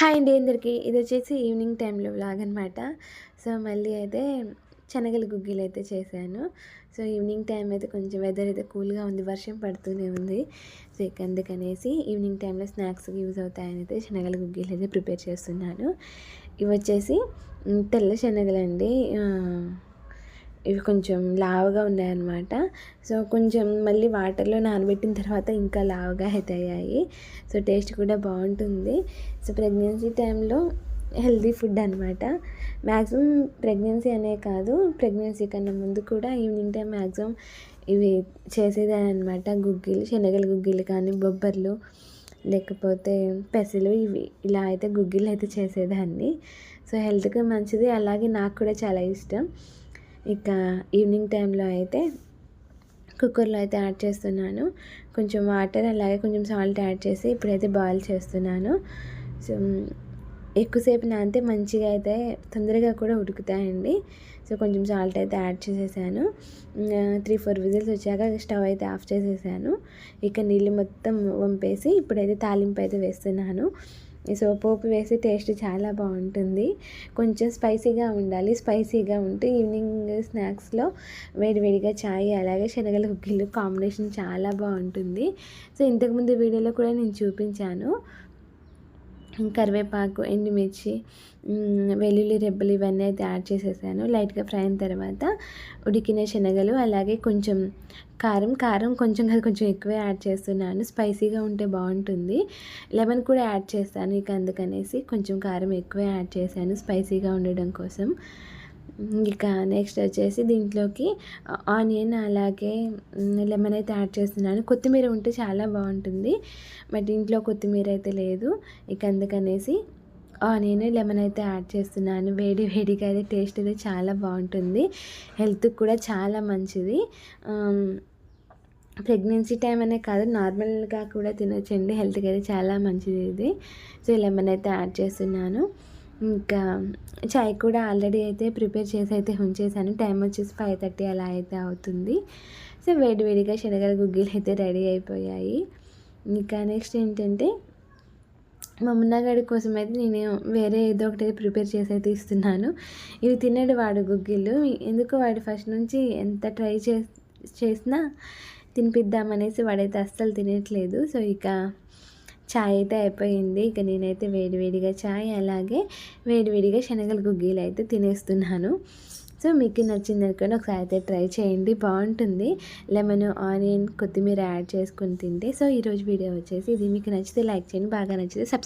Hi అండి అందరికీ. ఇది వచ్చేసి ఈవినింగ్ టైంలో వ్లాగ్ అనమాట సో మళ్ళీ అయితే శనగలు గుగ్గిలు అయితే చేశాను. సో ఈవినింగ్ టైం అయితే కొంచెం వెదర్ అయితే కూల్గా ఉంది వర్షం పడుతూనే ఉంది. సో ఇక అందుకనేసి ఈవినింగ్ టైంలో స్నాక్స్కి యూజ్ అవుతాయని అయితే శనగల గుగ్గిలు అయితే ప్రిపేర్ చేస్తున్నాను. ఇవి వచ్చేసి తెల్ల శనగలండి. అండి ఇవి కొంచెం లావుగా ఉన్నాయన్నమాట. సో కొంచెం మళ్ళీ వాటర్లో నానబెట్టిన తర్వాత ఇంకా లావుగా అయితే అయ్యాయి. సో టేస్ట్ కూడా బాగుంటుంది. సో ప్రెగ్నెన్సీ టైంలో హెల్తీ ఫుడ్ అనమాట మ్యాక్సిమం ప్రెగ్నెన్సీ అనే కాదు ప్రెగ్నెన్సీ కన్నా ముందు కూడా ఈవినింగ్ టైం మ్యాక్సిమం ఇవి చేసేదాని అనమాట గుగ్గిలు శనగల గుగ్గిలు కానీ బొబ్బర్లు లేకపోతే పెసలు ఇవి. ఇలా అయితే గుగ్గిలు అయితే చేసేదాన్ని. సో హెల్త్కి మంచిది. అలాగే నాకు కూడా చాలా ఇష్టం. ఇక ఈవినింగ్ టైంలో అయితే కుక్కర్లో అయితే యాడ్ చేస్తున్నాను. కొంచెం వాటర్ అలాగే కొంచెం సాల్ట్ యాడ్ చేసి ఇప్పుడైతే బాయిల్ చేస్తున్నాను. సో ఎక్కువసేపు నానితే మంచిగా అయితే తొందరగా కూడా ఉడుకుతాయండి. సో కొంచెం సాల్ట్ అయితే యాడ్ చేసేసాను. త్రీ ఫోర్ విజిల్స్ వచ్చాక స్టవ్ అయితే ఆఫ్ చేసేసాను. ఇక నీళ్ళు మొత్తం వంపేసి ఇప్పుడైతే తాలింపు అయితే వేస్తున్నాను. సో పోపు వేసి టేస్ట్ చాలా బాగుంటుంది. కొంచెం స్పైసీగా ఉండాలి. స్పైసీగా ఉంటే ఈవినింగ్ స్నాక్స్లో వేడివేడిగా చాయ్ అలాగే శనగల గుగ్గిళ్ళు కాంబినేషన్ చాలా బాగుంటుంది. సో ఇంతకుముందు వీడియోలో కూడా నేను చూపించాను. కరివేపాకు ఎండుమిర్చి వెల్లుల్లి రెబ్బలు ఇవన్నీ అయితే యాడ్ చేసేసాను. లైట్గా ఫ్రై అయిన తర్వాత ఉడికిన శనగలు అలాగే కొంచెం కారం కారం కొంచెం కాదు కొంచెం ఎక్కువే యాడ్ చేస్తున్నాను. స్పైసీగా ఉంటే బాగుంటుంది. లెమన్ కూడా యాడ్ చేస్తాను ఇక అందుకనేసి కొంచెం కారం ఎక్కువే యాడ్ చేశాను స్పైసీగా ఉండడం కోసం. ఇక నెక్స్ట్ వచ్చేసి దీంట్లోకి ఆనియన్ అలాగే లెమన్ అయితే యాడ్ చేస్తున్నాను. కొత్తిమీర ఉంటే చాలా బాగుంటుంది. బట్ ఇంట్లో కొత్తిమీర అయితే లేదు. ఇక అందుకనేసి ఆనియన్ లెమన్ అయితే యాడ్ చేస్తున్నాను. వేడి వేడిగా అయితే టేస్ట్ అయితే చాలా బాగుంటుంది. హెల్త్కి కూడా చాలా మంచిది. ప్రెగ్నెన్సీ టైం అనే కాదు నార్మల్గా కూడా తినొచ్చండి. హెల్త్కి అయితే చాలా మంచిది ఇది. సో లెమన్ అయితే యాడ్ చేస్తున్నాను. ఇంకా చాయ్ కూడా ఆల్రెడీ అయితే ప్రిపేర్ చేసి అయితే ఉంచేసాను. టైం వచ్చేసి ఫైవ్ థర్టీ అలా అయితే అవుతుంది. సో వేడివేడిగా శనగల గుగ్గిలు అయితే రెడీ అయిపోయాయి. ఇంకా నెక్స్ట్ ఏంటంటే మా మున్నగాడి కోసం అయితే నేను వేరే ఏదో ఒకటి అయితే ప్రిపేర్ చేసి అయితే ఇస్తున్నాను. ఇవి తిన్నాడు వాడు గుగ్గిళ్ళు ఎందుకు వాడు ఫస్ట్ నుంచి ఎంత ట్రై చే చేసినా తినిపిద్దామనేసి వాడైతే అస్సలు తినట్లేదు. సో ఇక చాయ్ అయితే అయిపోయింది. ఇక నేనైతే వేడివేడిగా చాయ్ అలాగే వేడివేడిగా శనగల గుగ్గీలు అయితే తినేస్తున్నాను. సో మీకు నచ్చింది అనుకోండి ఒకసారి అయితే ట్రై చేయండి. బాగుంటుంది. లెమన్ ఆనియన్ కొత్తిమీర యాడ్ చేసుకుని తింటే. సో ఈరోజు వీడియో వచ్చేసి ఇది. మీకు నచ్చితే లైక్ చేయండి. బాగా నచ్చితే సబ్స్క్రైబ్